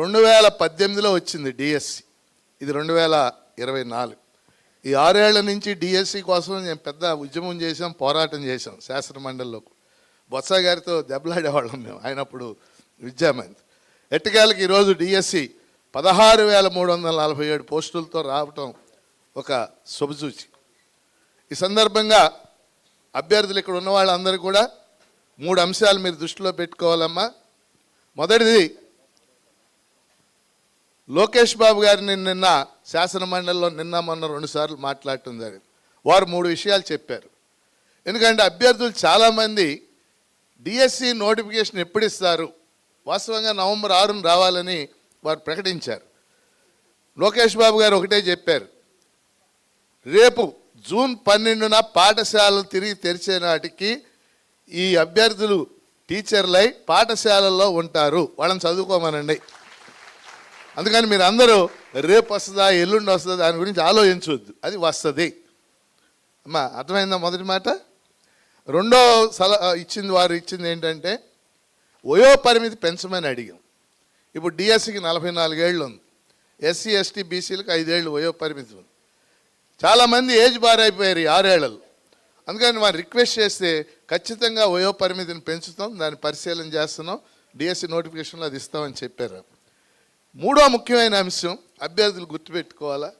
రెండు వేల పద్దెనిమిదిలో వచ్చింది డిఎస్సి ఇది రెండు వేల ఇరవై నాలుగు. ఈ ఆరేళ్ళ నుంచి డిఎస్సి కోసం నేను పెద్ద ఉద్యమం చేసాం పోరాటం చేసాం శాసన మండలిలో బొత్స గారితో దెబ్బలాడేవాళ్ళం మేము ఆయనప్పుడు విద్యామంత్రి. ఎట్టకేళ్ళకి ఈరోజు డిఎస్సి పదహారు వేల మూడు వందల నలభై ఏడు పోస్టులతో రావటం ఒక శుభసూచి. ఈ సందర్భంగా అభ్యర్థులు ఇక్కడ ఉన్న వాళ్ళందరూ కూడా మూడు అంశాలు మీరు దృష్టిలో పెట్టుకోవాలమ్మా. మొదటిది లోకేష్ బాబు గారిని నిన్న శాసనమండలిలో నిన్న మొన్న రెండుసార్లు మాట్లాడటం జరిగింది. వారు మూడు విషయాలు చెప్పారు. ఎందుకంటే అభ్యర్థులు చాలామంది డిఎస్సి నోటిఫికేషన్ ఎప్పుడు ఇస్తారు? వాస్తవంగా నవంబర్ ఆరున రావాలని వారు ప్రకటించారు. లోకేష్ బాబు గారు ఒకటే చెప్పారు. రేపు జూన్ పన్నెండున పాఠశాలలు తిరిగి తెరిచే నాటికి ఈ అభ్యర్థులు టీచర్లై పాఠశాలల్లో ఉంటారు. వాళ్ళని చదువుకోమనండి. అందుకని మీరు అందరూ రేపు వస్తుందా ఎల్లుండి వస్తుందా దాని గురించి ఆలోచించవద్దు అది వస్తుంది. అమ్మా అర్థమైందా మొదటి మాట? రెండో సలహా ఇచ్చింది వారు ఇచ్చింది ఏంటంటే వయో పరిమితి పెంచమని అడిగాం. ఇప్పుడు డిఎస్సికి నలభై నాలుగేళ్ళు ఉంది ఎస్సీ ఎస్టీ బీసీలకు ఐదేళ్ళు వయో పరిమితి ఉంది. చాలామంది ఏజ్ బార్ అయిపోయారు ఈ ఆరేళ్ళలో. అందుకని వారు రిక్వెస్ట్ చేస్తే ఖచ్చితంగా వయో పరిమితిని పెంచుతాం దాన్ని పరిశీలన చేస్తున్నాం డిఎస్సి నోటిఫికేషన్లో అది ఇస్తామని చెప్పారు. మూడో ముఖ్యమైన అంశం అభ్యర్థులు గుర్తుపెట్టుకోవాలా?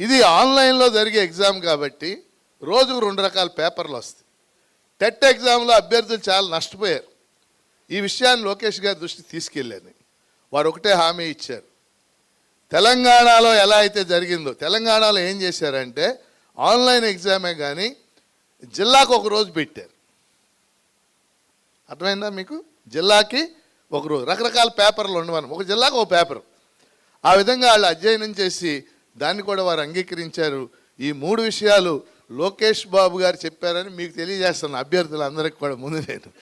ఇది ఆన్లైన్లో జరిగే ఎగ్జామ్ కాబట్టి రోజుకు రెండు రకాల పేపర్లు వస్తాయి. టెట్ ఎగ్జామ్లో అభ్యర్థులు చాలా నష్టపోయారు. ఈ విషయాన్ని లోకేష్ గారి దృష్టికి తీసుకెళ్ళాను. వారు ఒకటే హామీ ఇచ్చారు. తెలంగాణలో ఎలా అయితే జరిగిందో తెలంగాణలో ఏం చేశారంటే ఆన్లైన్ ఎగ్జామే కానీ జిల్లాకు ఒక రోజు పెట్టారు. అర్థమైందా మీకు? జిల్లాకి ఒకరు రకరకాల పేపర్లు ఉండవని ఒక జిల్లాకు ఒక పేపర్. ఆ విధంగా వాళ్ళు అధ్యయనం చేసి దాన్ని కూడా వారు అంగీకరించారు. ఈ మూడు విషయాలు లోకేష్ బాబు గారు చెప్పారని మీకు తెలియజేస్తాను. అభ్యర్థులందరికీ కూడా ముందు నేను.